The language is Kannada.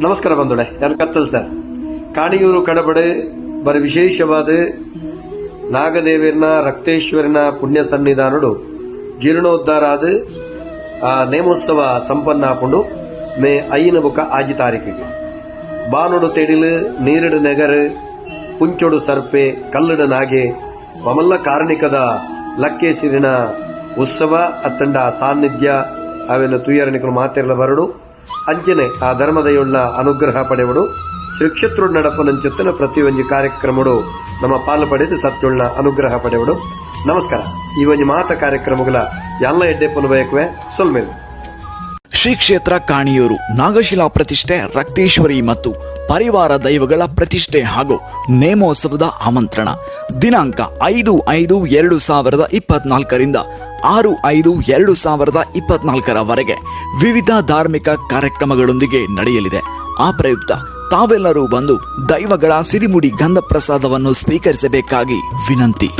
ನಮಸ್ಕಾರ ಬಂಧುಡೆ ನಾನು ಕತ್ತಲ್ ಸರ್? ಕಾಣಿಯೂರು ಕಡಬಡೆ, ಬರ ವಿಶೇಷವಾದ ನಾಗದೇವಿಯರ್ನ ರಕ್ತೇಶ್ವರನ ಪುಣ್ಯ ಸನ್ನಿಧಾನಡು, ಜೀರ್ಣೋದ್ಧಾರ ಆದ, ಆ, ನೇಮೋತ್ಸವ ಸಂಪನ್ನ ಆಪುಂಡು ಮೇ ಐನ ಬುಕ ಆಜಿ ತಾರೀಕಿಗೆ. ಬಾನುಡು ತೆಡಿಲು, ನೀರಿಡು ನೆಗರ್ ಪುಂಚೊಡು ಸರ್ಪೆ, ಕಲ್ಲಡು ನಾಗೆ, ಮಮಲ್ಲ ಕಾರಣಿಕದ ಲಕ್ಕೇಸಿರಿನ ಉತ್ಸವ, ಅತ್ತಂಡ ಸಾನ್ನಿಧ್ಯ, ಅವೆಲ್ಲ ತುಯ್ಯರಣಿಕರು ಮಾತೆರಲ ಬರಡು. ಅಂಚನೆ ಆ ಧರ್ಮದಯುಳ್ಳ ಅನುಗ್ರಹ ಪಡೆವಡು. ಶ್ರೀಕ್ಷೇತ್ರ ನಡಪನಂಚತ್ತಿನ ಪ್ರತಿ ಒಂಜಿ ಕಾರ್ಯಕ್ರಮಡು ನಮ್ಮ ಪಾಲು ಪಡೆದು ಸತ್ಯುಳ್ಳ ಅನುಗ್ರಹ ಪಡೆವಡು. ನಮಸ್ಕಾರ. ಈ ಒಂದು ಮಾತ ಕಾರ್ಯಕ್ರಮಗಳ ಎಲ್ಲ ಎಡ್ಡೆಪ್ಪನ ಬಯಕುವೆ, ಸೊಲ್ಮೇಲೆ. ಶ್ರೀ ಕ್ಷೇತ್ರ ಕಾಣಿಯೂರು, ನಾಗಶಿಲಾ ಪ್ರತಿಷ್ಠೆ, ರಕ್ತೇಶ್ವರಿ ಮತ್ತು ಪರಿವಾರ ದೈವಗಳ ಪ್ರತಿಷ್ಠೆ ಹಾಗೂ ನೇಮೋತ್ಸವದ ಆಮಂತ್ರಣ. ದಿನಾಂಕ ಐದು ಐದು ಎರಡು ಸಾವಿರದ ಇಪ್ಪತ್ನಾಲ್ಕರಿಂದ ಆರು ಐದು ಎರಡು ಸಾವಿರದ ಇಪ್ಪತ್ನಾಲ್ಕರವರೆಗೆ ವಿವಿಧ ಧಾರ್ಮಿಕ ಕಾರ್ಯಕ್ರಮಗಳೊಂದಿಗೆ ನಡೆಯಲಿದೆ. ಆ ಪ್ರಯುಕ್ತ ತಾವೆಲ್ಲರೂ ಬಂದು ದೈವಗಳ ಸಿರಿಮುಡಿ ಗಂಧ ಪ್ರಸಾದವನ್ನು ಸ್ವೀಕರಿಸಬೇಕಾಗಿ ವಿನಂತಿ.